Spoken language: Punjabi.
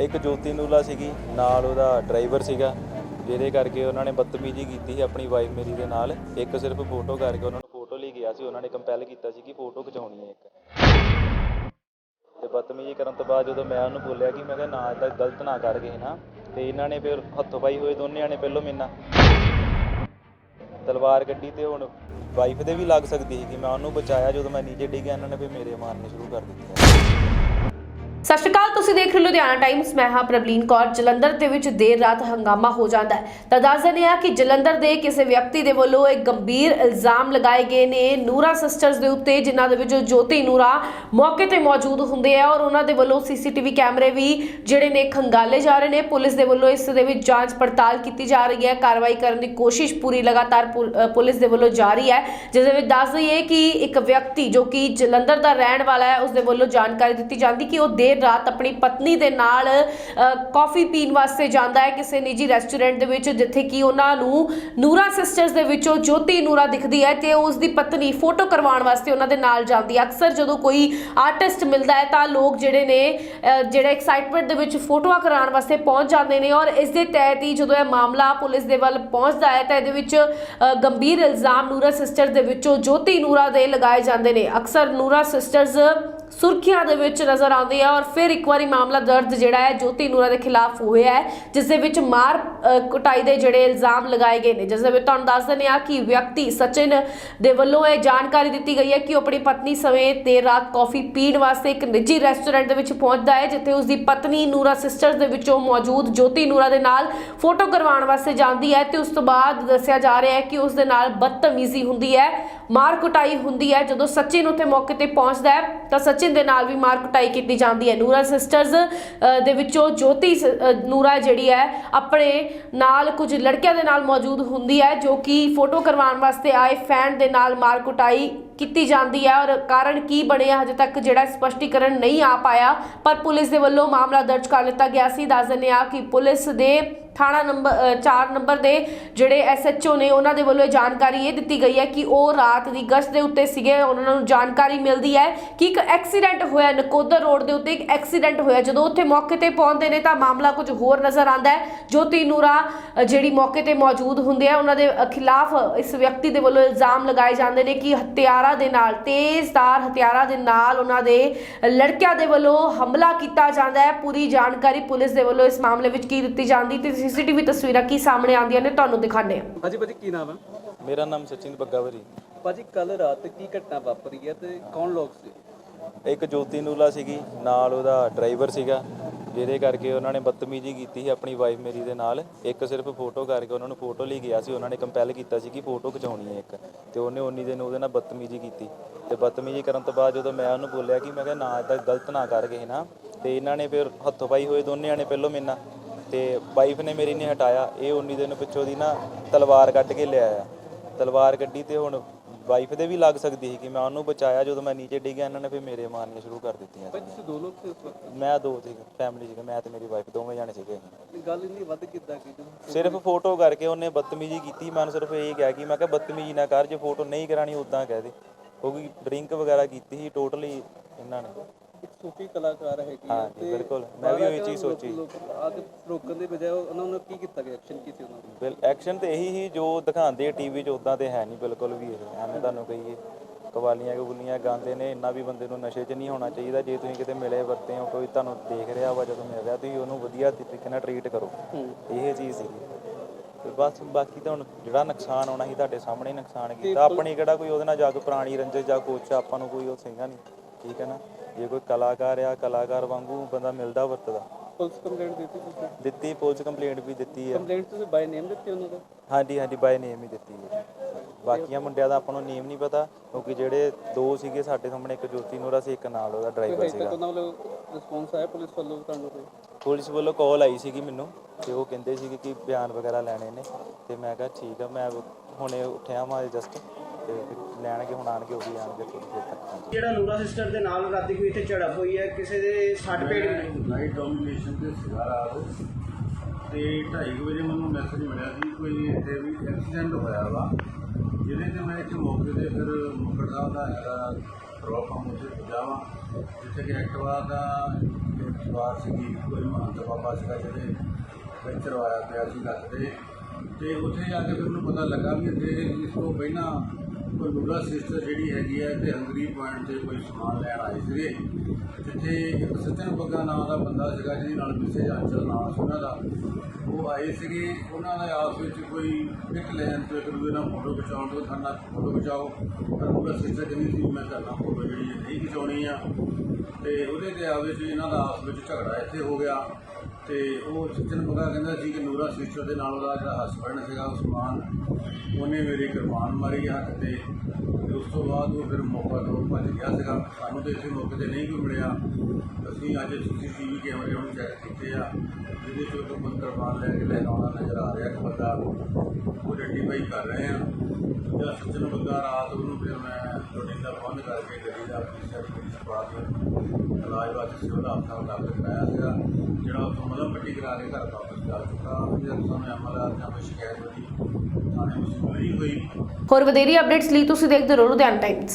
ਇੱਕ ਜੋਤੀ ਨੂਲਾ ਸੀਗੀ, ਨਾਲ ਉਹਦਾ ਡਰਾਈਵਰ ਸੀਗਾ, ਜਿਹਦੇ ਕਰਕੇ ਉਹਨਾਂ ਨੇ ਬਦਤਮੀਜ਼ੀ ਕੀਤੀ ਸੀ ਆਪਣੀ ਵਾਈਫ ਮੇਰੀ ਦੇ ਨਾਲ। ਇੱਕ ਸਿਰਫ ਫੋਟੋ ਕਰਕੇ ਉਹਨਾਂ ਨੂੰ ਫੋਟੋ ਲਈ ਗਿਆ ਸੀ, ਉਹਨਾਂ ਨੇ ਕੰਪੈਲ ਕੀਤਾ ਸੀ ਕਿ ਫੋਟੋ ਖਿਚਾਉਣੀ ਹੈ ਇੱਕ। ਤੇ ਬਦਤਮੀਜ਼ੀ ਕਰਨ ਤੋਂ ਬਾਅਦ ਜਦੋਂ ਮੈਂ ਉਹਨੂੰ ਬੋਲਿਆ ਕਿ ਮੈਂ ਕਿਹਾ ਨਾ ਇਦਾਂ ਗਲਤ ਨਾ ਕਰ ਗਏ ਨਾ ਤੇ ਇਹਨਾਂ ਨੇ ਫਿਰ ਹੱਥੋਂ ਪਾਈ ਹੋਏ ਦੋਨਿਆਂ ਨੇ ਪਹਿਲੋਂ ਮੇਰੇ ਤਲਵਾਰ ਕੱਢੀ ਤੇ ਹੁਣ ਵਾਈਫ ਦੇ ਵੀ ਲੱਗ ਸਕਦੀ ਸੀ ਕਿ ਮੈਂ ਉਹਨੂੰ ਬਚਾਇਆ ਜਦੋਂ ਮੈਂ ਨੀਚੇ ਡਿੱਗਿਆ ਇਹਨਾਂ ਨੇ ਫਿਰ ਮੇਰੇ ਮਾਰਨੇ ਸ਼ੁਰੂ ਕਰ ਦਿੱਤੇ। ਸਤਿ ਸ਼੍ਰੀ ਅਕਾਲ, ਤੁਸੀਂ ਦੇਖ ਰਹੇ ਹੋ ਲੁਧਿਆਣਾ ਟਾਈਮਸ ਮੈਂ ਹਾਂ ਪ੍ਰਬਲੀਨ ਕੌਰ। ਜਲੰਧਰ ਦੇ ਵਿੱਚ ਦੇਰ ਰਾਤ ਹੰਗਾਮਾ ਹੋ ਜਾਂਦਾ ਹੈ। ਤਾਂ ਦੱਸ ਦਿੰਦੇ ਹਾਂ ਕਿ ਜਲੰਧਰ ਦੇ ਕਿਸੇ ਵਿਅਕਤੀ ਦੇ ਵੱਲੋਂ ਇੱਕ ਗੰਭੀਰ ਇਲਜ਼ਾਮ ਲਗਾਏ ਗਏ ਨੇ। ਨੂਰਾ ਸਿਸਟਰਸ ਦੇ ਉੱਤੇ, ਜਿਨ੍ਹਾਂ ਦੇ ਵਿੱਚ ਜੋਤੀ ਨੂਰਾ ਮੌਕੇ ਤੇ ਮੌਜੂਦ ਹੁੰਦੇ ਆ ਔਰ ਉਹਨਾਂ ਦੇ ਵੱਲੋਂ ਸੀਸੀਟੀਵੀ ਕੈਮਰੇ ਵੀ ਜਿਹੜੇ ਨੇ ਖੰਗਾਲੇ ਜਾ ਰਹੇ ਨੇ। ਪੁਲਿਸ ਦੇ ਵੱਲੋਂ ਇਸ ਦੇ ਵਿੱਚ ਜਾਂਚ ਪੜਤਾਲ ਕੀਤੀ ਜਾ ਰਹੀ ਹੈ। ਕਾਰਵਾਈ ਕਰਨ ਦੀ ਕੋਸ਼ਿਸ਼ ਪੂਰੀ ਲਗਾਤਾਰ ਪੁਲ- ਪੁਲਿਸ ਦੇ ਵੱਲੋਂ ਜਾਰੀ ਹੈ। ਜਿਸ ਦੇ ਵਿੱਚ ਦੱਸ ਦਈਏ ਕਿ ਇੱਕ ਵਿਅਕਤੀ ਜੋ ਕਿ ਜਲੰਧਰ ਦਾ ਰਹਿਣ ਵਾਲਾ ਹੈ, ਉਸ ਦੇ ਵੱਲੋਂ ਜਾਣਕਾਰੀ ਦਿੱਤੀ ਜਾਂਦੀ ਕਿ ਉਹ ਦੇ ਦੇਰ ਰਾਤ ਆਪਣੀ ਪਤਨੀ ਦੇ ਨਾਲ ਅ, ਕਾਫੀ ਪੀਣ ਵਾਸਤੇ ਜਾਂਦਾ ਹੈ ਕਿਸੇ ਨਿੱਜੀ ਰੈਸਟੋਰੈਂਟ ਦੇ ਵਿੱਚ ਜਿੱਥੇ ਕਿ ਉਹਨਾਂ ਨੂੰ ਨੂਰਾ ਸਿਸਟਰਸ ਦੇ ਵਿੱਚੋਂ ਜੋਤੀ ਨੂਰਾ ਦਿਖਦੀ ਹੈ ਤੇ ਉਸ ਦੀ ਪਤਨੀ ਫੋਟੋ ਕਰਵਾਉਣ ਵਾਸਤੇ ਉਹਨਾਂ ਦੇ ਨਾਲ ਜਾਂਦੀ ਹੈ। ਅਕਸਰ ਜਦੋਂ ਕੋਈ ਆਰਟਿਸਟ ਮਿਲਦਾ ਹੈ ਤਾਂ ਲੋਕ ਜਿਹੜੇ ਨੇ ਅ, ਜਿਹੜੇ ਐਕਸਾਈਟਮੈਂਟ ਦੇ ਵਿੱਚ ਫੋਟੋਆਂ ਕਰਾਉਣ ਵਾਸਤੇ ਪਹੁੰਚ ਜਾਂਦੇ ਨੇ ਔਰ ਇਸ ਦੇ ਤਹਿਤ ਹੀ ਜਦੋਂ ਇਹ ਮਾਮਲਾ ਪੁਲਿਸ ਦੇ ਵੱਲ ਪਹੁੰਚਦਾ ਹੈ ਤਾਂ ਇਹਦੇ ਵਿੱਚ ਗੰਭੀਰ ਇਲਜ਼ਾਮ ਨੂਰਾ ਸਿਸਟਰਸ ਦੇ ਵਿੱਚੋਂ ਜੋਤੀ ਨੂਰਾ ਦੇ ਲਗਾਏ ਜਾਂਦੇ ਨੇ। ਅਕਸਰ ਨੂਰਾ ਸਿਸਟਰਸ ਸੁਰਖੀਆਂ ਦੇ ਵਿੱਚ ਨਜ਼ਰ ਆਉਂਦੀ ਹੈ ਔਰ ਫਿਰ ਇੱਕ ਵਾਰੀ ਮਾਮਲਾ ਦਰਜ ਜਿਹੜਾ ਹੈ, ਜੋਤੀ ਨੂਰਾ ਦੇ ਖਿਲਾਫ ਹੋਇਆ ਹੈ, ਜਿਸ ਦੇ ਵਿੱਚ ਮਾਰ ਕੁਟਾਈ ਦੇ ਜਿਹੜੇ ਇਲਜ਼ਾਮ ਲਗਾਏ ਗਏ ਨੇ, ਜਿਸ ਦੇ ਵਿੱਚ ਤੁਹਾਨੂੰ ਦੱਸ ਦਿੰਦੇ ਆ ਕਿ ਵਿਅਕਤੀ ਸਚਿਨ ਦੇ ਵੱਲੋਂ ਇਹ ਜਾਣਕਾਰੀ ਦਿੱਤੀ ਗਈ ਹੈ ਕਿ ਉਹ ਆਪਣੀ ਪਤਨੀ ਸਮੇਤ ਦੇਰ ਰਾਤ ਕਾਫੀ ਪੀਣ ਵਾਸਤੇ ਇੱਕ ਨਿੱਜੀ ਰੈਸਟੋਰੈਂਟ ਦੇ ਵਿੱਚ ਪਹੁੰਚਦਾ ਹੈ, ਜਿੱਥੇ ਉਸ ਦੀ ਪਤਨੀ ਨੂਰਾ ਸਿਸਟਰਸ ਦੇ ਵਿੱਚੋਂ ਮੌਜੂਦ ਜੋਤੀ ਨੂਰਾ ਦੇ ਨਾਲ ਫੋਟੋ ਕਰਵਾਉਣ ਵਾਸਤੇ ਜਾਂਦੀ ਹੈ ਤੇ ਉਸ ਤੋਂ ਬਾਅਦ ਦੱਸਿਆ ਜਾ ਰਿਹਾ ਹੈ ਕਿ ਉਸ ਦੇ ਨਾਲ ਬਦਤਮੀਜ਼ੀ ਹੁੰਦੀ ਹੈ, ਮਾਰ ਕੁਟਾਈ ਹੁੰਦੀ ਹੈ, ਜਦੋਂ ਸਚਿਨ ਉੱਥੇ ਮੌਕੇ ਤੇ ਪਹੁੰਚਦਾ ਹੈ, ਤਾਂ ਸਚਿਨ ਦੇ ਨਾਲ ਵੀ ਮਾਰ ਕੁਟਾਈ ਕੀਤੀ ਜਾਂਦੀ ਹੈ। ਨੂਰਾ ਸਿਸਟਰਸ ਦੇ ਵਿੱਚੋਂ ਜੋਤੀ ਸ- ਨੂਰਾ ਜਿਹੜੀ ਹੈ, ਆਪਣੇ ਨਾਲ ਕੁਝ ਲੜਕਿਆਂ ਦੇ ਨਾਲ ਮੌਜੂਦ ਹੁੰਦੀ ਹੈ, ਜੋ ਕਿ ਫੋਟੋ ਕਰਵਾਉਣ ਵਾਸਤੇ ਆਏ ਫੈਨ ਦੇ ਨਾਲ ਮਾਰ ਕੁਟਾਈ ਕੀਤੀ ਜਾਂਦੀ ਹੈ ਔਰ ਕਾਰਨ ਕੀ ਬਣਿਆ, ਹਜੇ ਤੱਕ ਜਿਹੜਾ ਸਪਸ਼ਟੀਕਰਨ ਨਹੀਂ ਆ ਪਾਇਆ, ਪਰ ਪੁਲਿਸ ਦੇ ਵੱਲੋਂ ਮਾਮਲਾ ਦਰਜ ਕਰ ਲਿੱਤਾ ਗਿਆ ਸੀ। ਦੱਸ ਦਿੰਦੇ ਆ ਕਿ ਪੁਲਿਸ ਦੇ ਥਾਣਾ ਨੰਬਰ 4 ਨੰਬਰ ਦੇ ਜਿਹੜੇ ਐਸਐਚਓ ਨੇ, ਉਹਨਾਂ ਦੇ ਵੱਲੋਂ ਇਹ ਜਾਣਕਾਰੀ ਇਹ ਦਿੱਤੀ ਗਈ ਹੈ ਕਿ ਉਹ ਰਾਤ ਦੀ ਗਸ਼ਤ ਦੇ ਉੱਤੇ ਸੀਗੇ, ਉਹਨਾਂ ਨੂੰ ਜਾਣਕਾਰੀ ਮਿਲਦੀ ਹੈ ਕਿ ਇੱਕ ਐਕਸੀਡੈਂਟ ਹੋਇਆ, ਨਕੋਦਰ ਰੋਡ ਦੇ ਉੱਤੇ ਇੱਕ ਐਕਸੀਡੈਂਟ ਹੋਇਆ। ਜਦੋਂ ਉੱਥੇ ਮੌਕੇ ਤੇ ਪਹੁੰਚਦੇ ਨੇ, ਤਾਂ ਮਾਮਲਾ ਕੁਝ ਹੋਰ ਨਜ਼ਰ ਆਉਂਦਾ ਹੈ। ਜੋਤੀ ਨੂਰਾ ਜਿਹੜੀ ਮੌਕੇ ਤੇ ਮੌਜੂਦ ਹੁੰਦੇ ਆ, ਉਹਨਾਂ ਦੇ ਖਿਲਾਫ, ਇਸ ਵਿਅਕਤੀ ਦੇ ਵੱਲੋਂ ਇਲਜ਼ਾਮ ਲਗਾਏ ਜਾਂਦੇ ਨੇ ਕਿ ਹਥਿਆਰਾਂ ਦੇ ਨਾਲ, ਤੇਜ਼ਧਾਰ ਹਥਿਆਰਾਂ ਦੇ ਨਾਲ ਉਹਨਾਂ ਦੇ ਲੜਕਿਆਂ ਦੇ ਵੱਲੋਂ ਹਮਲਾ ਕੀਤਾ ਜਾਂਦਾ ਹੈ। ਪੂਰੀ ਜਾਣਕਾਰੀ ਪੁਲਿਸ ਦੇ ਵੱਲੋਂ ਇਸ ਮਾਮਲੇ ਵਿੱਚ ਕੀ ਦਿੱਤੀ ਜਾਂਦੀ, ਤੇ ਸੀਸੀਟੀਵੀ ਤਸਵੀਰਾਂ ਕੀ ਸਾਹਮਣੇ ਆਉਂਦੀਆਂ ਨੇ ਤੁਹਾਨੂੰ ਦਿਖਾਣੇ ਆ ਹਾਂਜੀ ਭਾਜੀ ਕੀ ਨਾਮ ਹੈ ਮੇਰਾ ਨਾਮ ਸਚਿਨ ਬੱਗਾਵਰੀ। ਭਾਜੀ ਕੱਲ ਰਾਤ ਕੀ ਘਟਨਾ ਵਾਪਰੀ ਹੈ ਤੇ ਕੌਣ ਲੋਕ ਸੀ? ਇੱਕ ਜੋਤੀ ਨੂਲਾ ਸੀਗੀ ਨਾਲ ਉਹਦਾ ਡਰਾਈਵਰ ਸੀਗਾ ਜਿਹਦੇ ਕਰਕੇ ਉਹਨਾਂ ਨੇ ਬਦਤਮੀਜ਼ੀ ਕੀਤੀ ਸੀ ਆਪਣੀ ਵਾਈਫ ਮੇਰੀ ਦੇ ਨਾਲ। ਇੱਕ ਸਿਰਫ ਫੋਟੋ ਕਰਕੇ ਉਹਨਾਂ ਨੂੰ ਫੋਟੋ ਲਈ ਗਿਆ ਸੀ ਉਹਨਾਂ ਨੇ ਕੰਪੈਲ ਕੀਤਾ ਸੀ ਕਿ ਫੋਟੋ ਖਿਚਾਉਣੀ ਹੈ ਇੱਕ। ਤੇ ਉਹਨੇ ਉਨੀ ਦਿਨ ਉਹਦੇ ਨਾਲ ਬਦਤਮੀਜ਼ੀ ਕੀਤੀ। ਤੇ ਬਦਤਮੀਜ਼ੀ ਕਰਨ ਤੋਂ ਬਾਅਦ ਜਦੋਂ ਮੈਂ ਉਹਨੂੰ ਬੋਲਿਆ ਕਿ ਮੈਂ ਕਿਹਾ ਨਾ ਇਦਾਂ ਗਲਤ ਨਾ ਕਰ ਗਏ ਨਾ ਤੇ ਇਹਨਾਂ ਨੇ ਫਿਰ ਹੱਥੋਂ ਪਾਈ ਹੋਏ ਦੋਨਿਆਂ ਨੇ ਪਹਿਲੋਂ ਮੇਰੇ ਨਾਲ। ਤੇ ਵਾਈਫ ਨੇ ਮੇਰੀ ਨੇ ਹਟਾਇਆ। ਇਹ ਉਨੀ ਦਿਨ ਪਿੱਛੋਂ ਦੀ ਨਾ ਤਲਵਾਰ ਕੱਢ ਕੇ ਲਿਆਇਆ। ਤਲਵਾਰ ਕੱਢੀ ਤੇ ਹੁਣ ਵਾਈਫ ਦੇ ਵੀ ਲੱਗ ਸਕਦੀ ਸੀ ਕਿ ਮੈਂ ਉਹਨੂੰ ਬਚਾਇਆ। ਜਦੋਂ ਮੈਂ ਨੀਚੇ ਡਿੱਗਿਆ ਇਹਨਾਂ ਨੇ ਫਿਰ ਮੇਰੇ ਮਾਰਨੇ ਸ਼ੁਰੂ ਕਰ ਦਿੱਤੀਆਂ ਭਾਜੀ ਤੁਸੀਂ ਦੋ ਲੋਕ ਸੀ? ਉਸ ਵਕਤ ਮੈਂ ਦੋ ਸੀ ਫੈਮਿਲੀ ਸੀਗਾ ਮੈਂ ਤੇ ਮੇਰੀ ਵਾਈਫ ਦੋਵੇਂ ਜਾਣੇ ਸੀਗੇ। ਗੱਲ ਇੰਨੀ ਵੱਧ ਕਿੱਦਾਂ ਕੀਤੀ ਸਿਰਫ ਫੋਟੋ ਕਰਕੇ ਉਹਨੇ ਬਦਤਮੀਜ਼ੀ ਕੀਤੀ। ਮੈਂ ਉਹਨੂੰ ਸਿਰਫ ਇਹ ਕਿਹਾ ਕਿ ਮੈਂ ਕਿਹਾ ਬਦਤਮੀਜ਼ੀ ਨਾ ਕਰ ਜੇ ਫੋਟੋ ਨਹੀਂ ਕਰਾਣੀ ਉਦਾਂ ਕਹਿ ਦੇ। ਕਿਉਂਕਿ ਡਰਿੰਕ ਵਗੈਰਾ ਕੀਤੀ ਸੀ ਟੋਟਲੀ ਇਹਨਾਂ ਨੇ। ਸੂਫੀ ਕਲਾਕਾਰ ਹੈਗੀ ਹਾਂ ਜੀ ਬਿਲਕੁਲ। ਮੈਂ ਵੀ ਉਹੀ ਚੀਜ਼ ਸੋਚੀ। ਆ ਕੇ ਰੋਕਣ ਦੇ ਬਜਾਏ ਉਹਨਾਂ ਨੂੰ ਕੀ ਕੀਤਾ ਗਿਆ? ਐਕਸ਼ਨ ਕੀ ਸੀ ਉਹਨਾਂ ਦਾ ਬਿਲ ਐਕਸ਼ਨ ਤੇ ਇਹੀ ਹੀ ਜੋ ਦਿਖਾਉਂਦੇ ਟੀਵੀ 'ਚ ਉਦਾਂ ਤੇ ਹੈ ਨਹੀਂ ਬਿਲਕੁਲ ਵੀ ਇਹ। ਐਵੇਂ ਤੁਹਾਨੂੰ ਕਹੀਏ ਕਵਾਲੀਆਂ ਕਬੂਲੀਆਂ ਗਾਉਂਦੇ ਨੇ ਇੰਨਾ ਵੀ ਬੰਦੇ ਨੂੰ ਨਸ਼ੇ 'ਚ ਨਹੀਂ ਹੋਣਾ ਚਾਹੀਦਾ। ਜੇ ਤੁਸੀਂ ਕਿਤੇ ਮਿਲੇ ਵਰਤੇ ਹੋ ਕੋਈ ਤੁਹਾਨੂੰ ਦੇਖ ਰਿਹਾ ਵਾ ਜਦੋਂ ਮਿਲ ਰਿਹਾ ਤੁਸੀਂ ਉਹਨੂੰ ਵਧੀਆ ਤਰੀਕੇ ਨਾਲ ਟਰੀਟ ਕਰੋ। ਇਹ ਚੀਜ਼ ਸੀਗੀ। ਤੇ ਬਸ ਬਾਕੀ ਤਾਂ ਹੁਣ ਜਿਹੜਾ ਨੁਕਸਾਨ ਹੋਣਾ ਸੀ ਤੁਹਾਡੇ ਸਾਹਮਣੇ ਹੀ ਨੁਕਸਾਨ ਕੀਤਾ। ਆਪਣੀ ਕਿਹੜਾ ਕੋਈ ਉਹਦੇ ਨਾਲ ਜਾ ਕੇ ਪੁਰਾਣੀ ਰੰਜਿਸ਼ ਜਾਂ ਕੁਛ ਆਪਾਂ ਨੂੰ ਕੋਈ ਉਹ ਸੀਗਾ ਨਹੀਂ। ਠੀਕ ਹੈ ਨਾ? ਜੇ ਕੋਈ ਕਲਾਕਾਰ ਆ ਕਲਾਕਾਰ ਵਾਂਗੂ ਬੰਦਾ ਮਿਲਦਾ ਵਰਤਦਾ। ਪੁਲਿਸ ਕੰਪਲੇਂਟ ਦਿੱਤੀ ਤੁਸੀਂ? ਦਿੱਤੀ ਪੁਲਿਸ ਕੰਪਲੇਂਟ ਵੀ ਦਿੱਤੀ ਹੈ ਕੰਪਲੇਂਟ ਤੁਸੀਂ ਬਾਈ ਨੇਮ ਦਿੱਤੀ ਉਹਨਾਂ ਦਾ ਹਾਂਜੀ ਹਾਂਜੀ ਬਾਈ ਨੇਮ ਹੀ ਦਿੱਤੀ ਹੈ ਬਾਕੀਆਂ ਮੁੰਡਿਆਂ ਦਾ ਆਪਾਂ ਨੂੰ ਨੇਮ ਨਹੀਂ ਪਤਾ ਕਿਉਂਕਿ ਜਿਹੜੇ ਦੋ ਸੀਗੇ ਸਾਡੇ ਸਾਹਮਣੇ ਇੱਕ ਜੋਤੀ ਨੂਰਾ ਸੀ ਇੱਕ ਨਾਲ ਉਹਦਾ ਡਰਾਈਵਰ ਹਜੇ ਸੀਗਾ। ਤੱਕ ਉਹਨਾਂ ਵੱਲੋਂ ਰਿਸਪੌਂਸ ਆਇਆ ਪੁਲਿਸ ਵੱਲੋਂ ਤੁਹਾਨੂੰ ਕੋਈ? ਪੁਲਿਸ ਵੱਲੋਂ ਕਾਲ ਆਈ ਸੀਗੀ ਮੈਨੂੰ ਤੇ ਉਹ ਕਹਿੰਦੇ ਸੀਗੇ ਕਿ ਬਿਆਨ ਵਗੈਰਾ ਲੈਣੇ ਨੇ ਤੇ ਮੈਂ ਕਿਹਾ ਠੀਕ ਆ ਮੈਂ ਹੁਣੇ ਉੱਠਿਆ ਮੈਂ ਜਸਟ ਤੇ ਲੈਣਗੇ ਹੁਣ ਆਣਗੇ ਉਹ ਵੀ ਆਣਗੇ ਥੋੜੀ ਦੇਰ ਤੱਕ। ਹਾਂਜੀ ਜਿਹੜਾ ਨੂਰਾ ਸਿਸਟਰ ਦੇ ਨਾਲ ਰਾਤੀ ਕੋਈ ਇੱਥੇ ਝੜਪ ਹੋਈ ਹੈ ਕਿਸੇ ਦੇ ਸੱਟ ਪੇਟ ਨਾਈਟ ਡੋਮੀਨੇਸ਼ਨ ਤੇ ਸੀਗਾ ਰਾਤ। ਤੇ 2:30 ਵਜੇ ਮੈਨੂੰ ਮੈਸੇਜ ਮਿਲਿਆ ਸੀ ਕੋਈ ਇੱਥੇ ਵੀ ਐਕਸੀਡੈਂਟ ਹੋਇਆ ਵਾ। ਜਿਹਦੇ ਤੇ ਮੈਂ ਇੱਥੇ ਮੌਕੇ ਤੇ ਫਿਰ ਮੁਕੜ ਸਾਹਿਬ ਦਾ ਹੈਗਾ ਪੈਟਰੋਲ ਪੰਪ ਉੱਤੇ ਪੁੱਜਾ ਵਾਂ ਜਿੱਥੇ ਕਿ ਐਕਟਿਵਾ ਦਾ ਸਵਾਰ ਸੀਗੀ ਕੋਈ ਮਹੰਤ ਬਾਬਾ ਸੀਗਾ ਜਿਹਦੇ ਪੈਂਚਰ ਹੋਇਆ ਪਿਆ ਸੀ ਲੱਤ ਤੇ। ਤੇ ਉੱਥੇ ਜਾ ਕੇ ਫਿਰ ਉਹਨੂੰ ਪਤਾ ਲੱਗਾ ਵੀ ਇੱਥੇ ਇਸ ਤੋਂ ਪਹਿਲਾਂ ਕੋਈ ਨੂਰਾ ਸਿਸਟਰ ਜਿਹੜੀ ਹੈਗੀ ਹੈ ਤੇ ਹੰਗਰੀ ਪੁਆਇੰਟ ਤੇ ਕੋਈ ਸਮਾਨ ਲੈਣ ਆਏ ਸੀਗੇ। ਜਿੱਥੇ ਇੱਕ ਸਚਨ ਬੱਗਾ ਨਾਂ ਦਾ ਬੰਦਾ ਸੀਗਾ ਜਿਹਦੇ ਨਾਲ ਪਿੱਛੇ ਜਾਂਚਲ ਨਾਂ ਸੀ ਉਹਨਾਂ ਦਾ। ਉਹ ਆਏ ਸੀਗੇ, ਉਹਨਾਂ ਦੇ ਆਪਸ ਵਿੱਚ ਕੋਈ ਪਿਕ ਲੈਣ ਤੋਂ ਇੱਕ ਦੂਜੇ ਨਾਲ ਫੋਟੋ ਖਿਚਾਉਣ ਤੋਂ ਖਾਣਾ ਫੋਟੋ ਖਿਚਾਓ। ਪਰ ਉਹਦਾ ਸਿਸਟਰ ਕਹਿੰਦੀ ਸੀ, ਮੈਂ ਕਰਨਾ ਫੋਟੋ ਜਿਹੜੀ ਨਹੀਂ ਖਿਚਾਉਣੀ ਆ। ਤੇ ਉਹਦੇ ਤੇ ਆਪਸ ਵਿੱਚ ਇਹਨਾਂ ਦਾ ਆਪਸ ਵਿੱਚ ਝਗੜਾ ਇੱਥੇ ਹੋ ਗਿਆ। ਤੇ ਉਹ ਸਚਨ ਬੱਗਾ ਕਹਿੰਦਾ ਸੀ ਕਿ ਨੂਰਾ ਸਿਸਟਰ ਦੇ ਨਾਲ ਉਹਦਾ ਜਿਹੜਾ ਹਸਬੰਡ ਸੀਗਾ ਉਸਮਾਨ ਉਹਨੇ ਮੇਰੀ ਕਿਰਪਾਨ ਮਾਰੀ ਹੱਥ ਤੇ। ਤੇ ਉਸ ਤੋਂ ਬਾਅਦ ਉਹ ਫਿਰ ਮੌਕਾ ਤੋਂ ਭੱਜ ਗਿਆ ਸੀਗਾ। ਸਾਨੂੰ ਤੇ ਇਸੇ ਮੌਕੇ ਤੇ ਨਹੀਂ ਕੋਈ ਮਿਲਿਆ ਅਸੀਂ ਅੱਜ ਸੀਸੀਟੀਵੀ ਕੈਮਰੇ ਨੂੰ ਚੈੱਕ ਕੀਤੇ ਆ। ਜਿਹਦੇ ਚੋਂ ਇੱਕ ਬੰਦਰ ਬਾਹਰ ਲੈ ਕੇ ਲੈ ਨਜ਼ਰ ਆ ਰਿਹਾ ਇੱਕ ਬੰਦਾ ਉਹ ਆਈਡੈਂਟੀਫਾਈ ਕਰ ਰਹੇ ਆ। ਜਿਹੜਾ ਸੱਜਣ ਬੰਦਾ ਰਾਤ ਨੂੰ ਫਿਰ ਮੈਂ ਰੋਟੀ ਦਾ ਬੰਦ ਕਰਕੇ ਗੱਡੀ ਦਾ ਪਿੱਛੇ ਪੁਲਿਸ ਪਾ ਇਲਾਜ ਵਾਸਤੇ ਸਿਵਲ ਹਸਪਤਾਲ ਦਾਖਲ ਕਰਾਇਆ ਸੀਗਾ। ਜਿਹੜਾ ਉੱਥੋਂ ਮਤਲਬ ਪੱਟੀ ਕਰਾ ਕੇ ਘਰ ਵਾਪਸ ਜਾ ਚੁੱਕਾ। ਜਿਹੜਾ ਸਾਨੂੰ ਐਮਐਲਆਰ ਜਾਂ ਕੋਈ ਸ਼ਿਕਾਇਤ ਹੋਈ ਥਾਣੇ ਵਿੱਚ ਹੋਈ ਹੋਰ ਵਧੇਰੀ ਅਪਡੇਟਸ ਲਈ ਤੁਸੀਂ ਦੇਖਦੇ ਰਹੋ ਲੁਧਿਆਣਾ ਟਾਈਮਜ਼